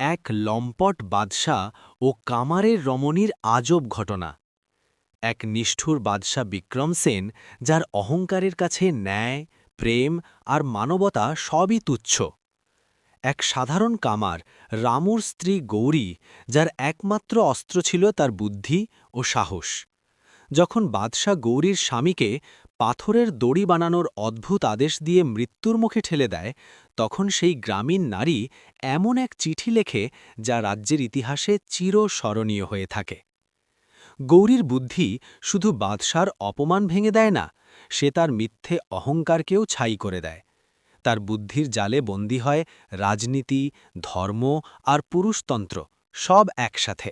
এক লম্পট বাদশা ও কামারের রমণীর আজব ঘটনা। এক নিষ্ঠুর বাদশা বিক্রম সেন, যার অহংকারের কাছে ন্যায়, প্রেম আর মানবতা সবই তুচ্ছ। এক সাধারণ কামার, রামুর স্ত্রী গৌরী, যার একমাত্র অস্ত্র ছিল তার বুদ্ধি ও সাহস। যখন বাদশা গৌরীর স্বামীকে পাথরের দড়ি বানানোর অদ্ভুত আদেশ দিয়ে মৃত্যুর মুখে ঠেলে দেয় তখন সেই গ্রামীণ নারী এমন এক চিঠি লেখে যা রাজ্যের ইতিহাসে চিরস্মরণীয় হয়ে থাকে। গৌরীর বুদ্ধি শুধু বাদশার অপমান ভেঙে দেয় না, সে তার মিথ্যে অহংকারকেও ছাই করে দেয়। তার বুদ্ধির জালে বন্দী হয় রাজনীতি, ধর্ম আর পুরুষতন্ত্র, সব একসাথে।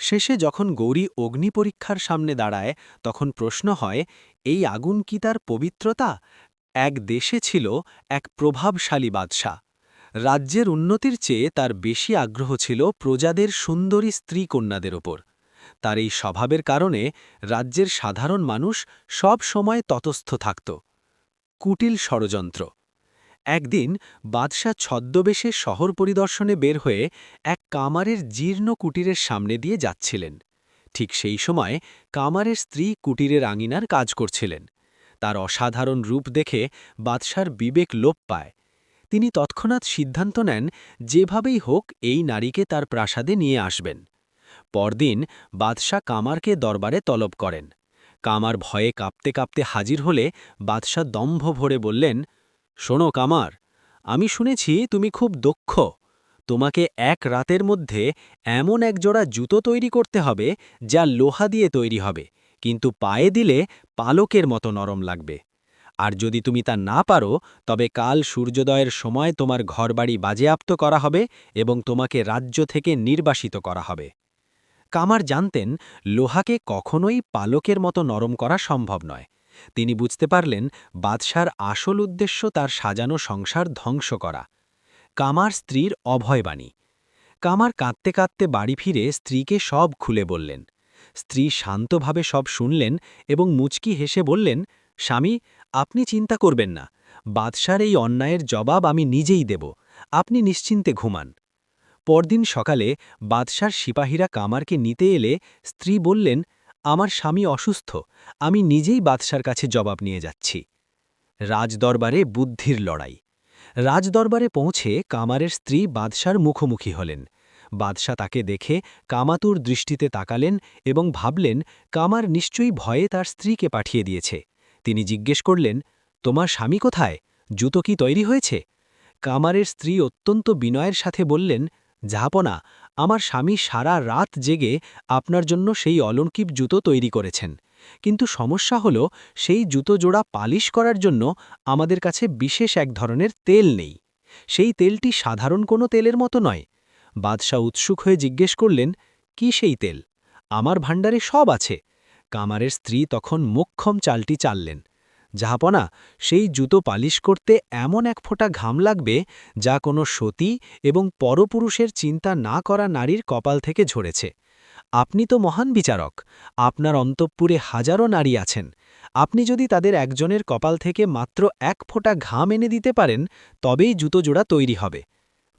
শেষে যখন গৌরী অগ্নি পরীক্ষার সামনে দাঁড়ায়, তখন প্রশ্ন হয়, এই আগুন কি তার পবিত্রতা? এক দেশে ছিল এক প্রভাবশালী বাদশাহ। রাজ্যের উন্নতির চেয়ে তার বেশি আগ্রহ ছিল প্রজাদের সুন্দরী স্ত্রী কন্যাদের ওপর। তার এই স্বভাবের কারণে রাজ্যের সাধারণ মানুষ সব সময় ততস্থ থাকত। কুটিল ষড়যন্ত্র। একদিন বাদশাহ ছদ্মবেশে শহর পরিদর্শনে বের হয়ে এক কামারের জীর্ণ কুটিরের সামনে দিয়ে যাচ্ছিলেন। ঠিক সেই সময় কামারের স্ত্রী কুটিরের আঙিনার কাজ করছিলেন। তার অসাধারণ রূপ দেখে বাদশার বিবেক লোপ পায়। তিনি তৎক্ষণাৎ সিদ্ধান্ত নেন, যেভাবেই হোক, এই নারীকে তার প্রাসাদে নিয়ে আসবেন। পরদিন বাদশাহ কামারকে দরবারে তলব করেন। কামার ভয়ে কাঁপতে কাঁপতে হাজির হলে বাদশাহ দম্ভ ভরে বললেন, শোনো কামার, আমি শুনেছি তুমি খুব দক্ষ। তোমাকে এক রাতের মধ্যে এমন এক জোড়া জুতো তৈরি করতে হবে যা লোহা দিয়ে তৈরি হবে। কিন্তু পায়ে দিলে পালকের মতো নরম লাগবে। আর যদি তুমি তা না পারো, তবে কাল সূর্যোদয়ের সময় তোমার ঘরবাড়ি বাজেয়াপ্ত করা হবে এবং তোমাকে রাজ্য থেকে নির্বাসিত করা হবে। কামার জানতেন, লোহাকে কখনোই পালকের মতো নরম করা সম্ভব নয়। তিনি বুঝতে পারলেন, বাদশার আসল উদ্দেশ্য তার সাজানো সংসার ধ্বংস করা। কামার স্ত্রীর অভয়বাণী। কামার কাঁদতে কাঁদতে বাড়ি ফিরে স্ত্রীকে সব খুলে বললেন স্ত্রী শান্তভাবে সব শুনলেন এবং মুচকি হেসে বললেন, স্বামী, আপনি চিন্তা করবেন না। বাদশার এই অন্যায়ের জবাব আমি নিজেই দেব। আপনি নিশ্চিন্তে ঘুমান। পরদিন সকালে বাদশার সিপাহীরা কামারকে নিতে এলে স্ত্রী বললেন, আমার স্বামী অসুস্থ। আমি নিজেই বাদশার কাছে জবাব নিয়ে যাচ্ছি। রাজদরবারে বুদ্ধির লড়াই। রাজদরবারে পৌঁছে কামারের স্ত্রী বাদশার মুখোমুখি হলেন। বাদশাহ তাকে দেখে কামাতুর দৃষ্টিতে তাকালেন এবং ভাবলেন, কামার নিশ্চয়ই ভয়ে তার স্ত্রীকে পাঠিয়ে দিয়েছে। তিনি জিজ্ঞেস করলেন, তোমার স্বামী কোথায়? জুতো কি তৈরি হয়েছে? কামারের স্ত্রী অত্যন্ত বিনয়ের সাথে বললেন জাহাপনা আমার স্বামী সারা রাত জেগে আপনার জন্য সেই অলঙ্কিপ জুতো তৈরি করেছেন। কিন্তু সমস্যা হল, সেই জুতো জোড়া পালিশ করার জন্য আমাদের কাছে বিশেষ এক ধরনের তেল নেই। সেই তেলটি সাধারণ কোনো তেলের মতো নয়। বাদশাহ উৎসুক হয়ে জিজ্ঞেস করলেন, কি সেই তেল? আমার ভাণ্ডারে সব আছে। কামারের স্ত্রী তখন মোক্ষম চালটি চাললেন, যাহাপনা সেই জুতো পালিশ করতে এমন এক ফোঁটা ঘাম লাগবে, যা কোনো সতী এবং পরপুরুষের চিন্তা না করা নারীর কপাল থেকে ঝরেছে। আপনি তো মহান বিচারক, আপনার অন্তঃপুরে হাজারো নারী আছেন। আপনি যদি তাদের একজনের কপাল থেকে মাত্র এক ফোঁটা ঘাম এনে দিতে পারেন, তবেই জুতো জোড়া তৈরি হবে।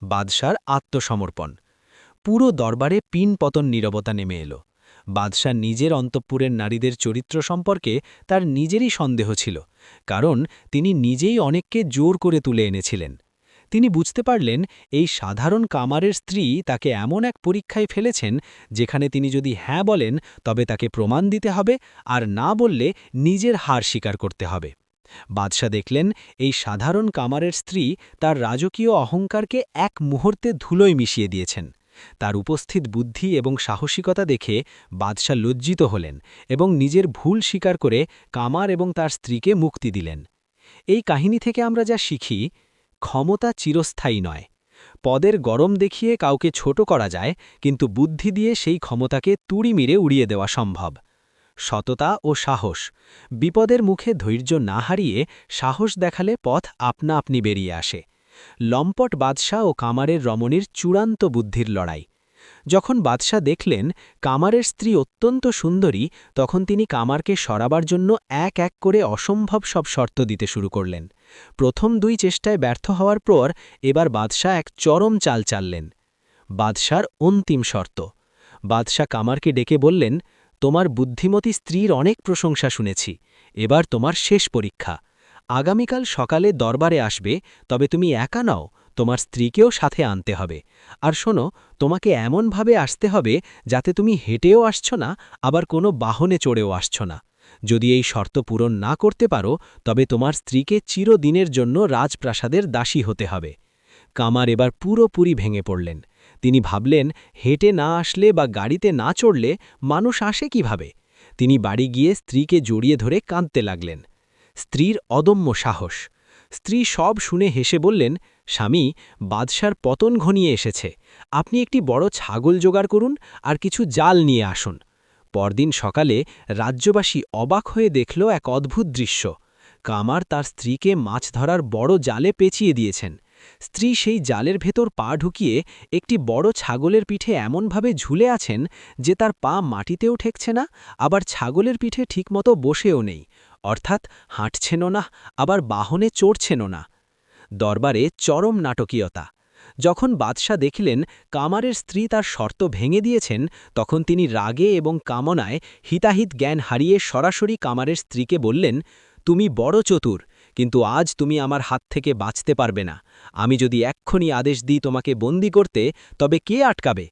বাদশার আত্মসমর্পণ। পুরো দরবারে পিন পতন নীরবতা নেমে এলো। বাদশাহ নিজের অন্তঃপুরের নারীদের চরিত্র সম্পর্কে তার নিজেরই সন্দেহ ছিল, কারণ তিনি নিজেই অনেককে জোর করে তুলে এনেছিলেন। তিনি বুঝতে পারলেন, এই সাধারণ কামারের স্ত্রী তাকে এমন এক পরীক্ষায় ফেলেছেন, যেখানে তিনি যদি হ্যাঁ বলেন, তবে তাকে প্রমাণ দিতে হবে, আর না বললে নিজের হার স্বীকার করতে হবে। বাদশাহ দেখলেন, এই সাধারণ কামারের স্ত্রী তার রাজকীয় অহংকারকে এক মুহূর্তে ধুলোয় মিশিয়ে দিয়েছেন। তার উপস্থিত বুদ্ধি এবং সাহসিকতা দেখে বাদশাহ লজ্জিত হলেন এবং নিজের ভুল স্বীকার করে কামার এবং তার স্ত্রীকে মুক্তি দিলেন। এই কাহিনী থেকে আমরা যা শিখি, ক্ষমতা চিরস্থায়ী নয়। পদের গরম দেখিয়ে কাউকে ছোট করা যায়, কিন্তু বুদ্ধি দিয়ে সেই ক্ষমতাকে তুড়ি মিরে উড়িয়ে দেওয়া সম্ভব। সততা ও সাহস। বিপদের মুখে ধৈর্য না হারিয়ে সাহস দেখালে পথ আপনা আপনি বেরিয়ে আসে। লম্পট বাদশাহ ও কামারের রমণীর চূড়ান্ত বুদ্ধির লড়াই। যখন বাদশাহ দেখলেন কামারের স্ত্রী অত্যন্ত সুন্দরী, তখন তিনি কামারকে সরাবার জন্য এক এক করে অসম্ভব সব শর্ত দিতে শুরু করলেন। প্রথম দুই চেষ্টায় ব্যর্থ হওয়ার পর এবার বাদশাহ এক চরম চাল চাললেন। বাদশার অন্তিম শর্ত। বাদশাহ কামারকে ডেকে বললেন তোমার বুদ্ধিমতী স্ত্রীর অনেক প্রশংসা শুনেছি। এবার তোমার শেষ পরীক্ষা। আগামীকাল সকালে দরবারে আসবে, তবে তুমি একা নাও, তোমার স্ত্রীকেও সাথে আনতে হবে। আর শোনো, তোমাকে এমনভাবে আসতে হবে যাতে তুমি হেঁটেও আসছ না, আবার কোনো বাহনে চড়েও আসছ না। যদি এই শর্ত পূরণ না করতে পারো, তবে তোমার স্ত্রীকে চিরদিনের জন্য রাজপ্রাসাদের দাসী হতে হবে। কামার এবার পুরোপুরি ভেঙে পড়লেন। তিনি ভাবলেন, হেঁটে না আসলে বা গাড়িতে না চড়লে মানুষ আসে কীভাবে? তিনি বাড়ি গিয়ে স্ত্রীকে জড়িয়ে ধরে কাঁদতে লাগলেন। স্ত্রীর অদম্য সাহস। স্ত্রী সব শুনে হেসে বললেন, স্বামী, বাদশার পতন ঘনিয়ে এসেছে। আপনি একটি বড় ছাগল জোগাড় করুন আর কিছু জাল নিয়ে আসুন। পরদিন সকালে রাজ্যবাসী অবাক হয়ে দেখল এক অদ্ভুত দৃশ্য। কামার তার স্ত্রীকে মাছ ধরার বড় জালে পেঁচিয়ে দিয়েছেন। স্ত্রী সেই জালের ভেতর পা ঢুকিয়ে একটি বড় ছাগলের পিঠে এমনভাবে ঝুলে আছেন যে তার পা মাটিতেও ঠেকছে না, আবার ছাগলের পিঠে ঠিকমতো বসেও নেই। অর্থাৎ হাঁটছেনও না, আবার বাহনে চড়ছেনও না। দরবারে চরম নাটকীয়তা। যখন বাদশাহ দেখলেন কামারের স্ত্রী তার শর্ত ভেঙে দিয়েছেন, তখন তিনি রাগে এবং কামনায় হিতাহিত জ্ঞান হারিয়ে সরাসরি কামারের স্ত্রীকে বললেন, তুমি বড় চতুর কিন্তু আজ তুমি আমার হাত থেকে বাঁচতে পারবে না। আমি যদি এক্ষুনি আদেশ দিই তোমাকে বন্দি করতে, তবে কে আটকাবে?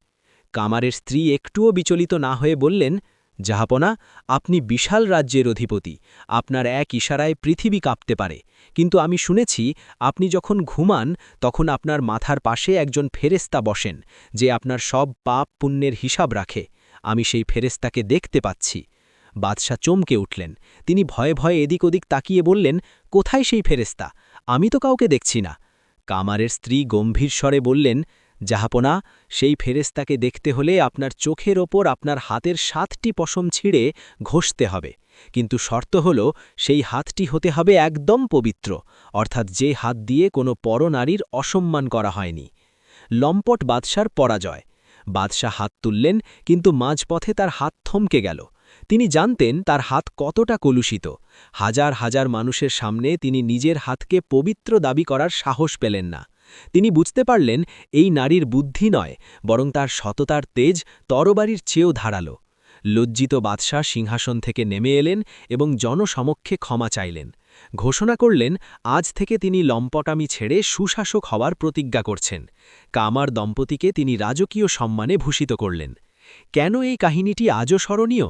কামারের স্ত্রী একটুও বিচলিত না হয়ে বললেন, জাহাপনা, আপনি বিশাল রাজ্যের অধিপতি। আপনার এক ইশারায় পৃথিবী কাঁপতে পারে। কিন্তু আমি শুনেছি, আপনি যখন ঘুমান, তখন আপনার মাথার পাশে একজন ফেরেস্তা বসেন, যে আপনার সব পাপ পুণ্যের হিসাব রাখে। আমি সেই ফেরেস্তাকে দেখতে পাচ্ছি। বাদশাহ চমকে উঠলেন। তিনি ভয়ে ভয়ে এদিক ওদিক তাকিয়ে বললেন, কোথায় সেই ফেরেস্তা আমি তো কাউকে দেখছি না। কামারের স্ত্রী গম্ভীর স্বরে বললেন জাহাপনা সেই ফেরেস্তাকে দেখতে হলে আপনার চোখের ওপর আপনার হাতের সাতটি পশম ছিঁড়ে ঘষতে হবে। কিন্তু শর্ত হল, সেই হাতটি হতে হবে একদম পবিত্র, অর্থাৎ যে হাত দিয়ে কোনো পরনারীর অসম্মান করা হয়নি। লম্পট বাদশার পরাজয়। বাদশাহ হাত তুললেন, কিন্তু মাঝপথে তার হাত থমকে গেল। তিনি জানতেন তার হাত কতটা কলুষিত। হাজার হাজার মানুষের সামনে তিনি নিজের হাতকে পবিত্র দাবি করার সাহস পেলেন না। তিনি বুঝতে পারলেন, এই নারীর বুদ্ধি নয়, বরং তার সততার তেজ তরবারির চেয়েও ধারালো। লজ্জিত বাদশাহ সিংহাসন থেকে নেমে এলেন এবং জনসমক্ষে ক্ষমা চাইলেন। ঘোষণা করলেন, আজ থেকে তিনি লম্পটামি ছেড়ে সুশাসক হওয়ার প্রতিজ্ঞা করছেন। কামার দম্পতিকে তিনি রাজকীয় সম্মানে ভূষিত করলেন। কেন এই কাহিনীটি আজও স্মরণীয়?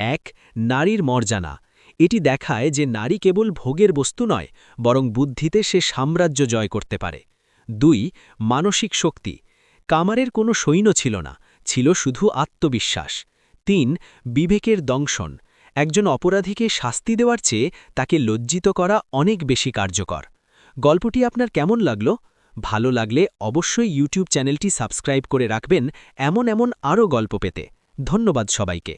এক, নারীর মর্যানা এটি দেখায় যে নারী কেবল ভোগের বস্তু নয়, বরং বুদ্ধিতে সে সাম্রাজ্য জয় করতে পারে। দুই, মানসিক শক্তি। কামারের কোনো সৈন্য ছিল না, ছিল শুধু আত্মবিশ্বাস। তিন, বিবেকের দংশন। একজন অপরাধীকে শাস্তি দেওয়ার চেয়ে তাকে লজ্জিত করা অনেক বেশি কার্যকর। গল্পটি আপনার কেমন লাগল? ভালো লাগলে অবশ্যই ইউটিউব চ্যানেলটি সাবস্ক্রাইব করে রাখবেন, এমন এমন আরও গল্প পেতে। ধন্যবাদ সবাইকে।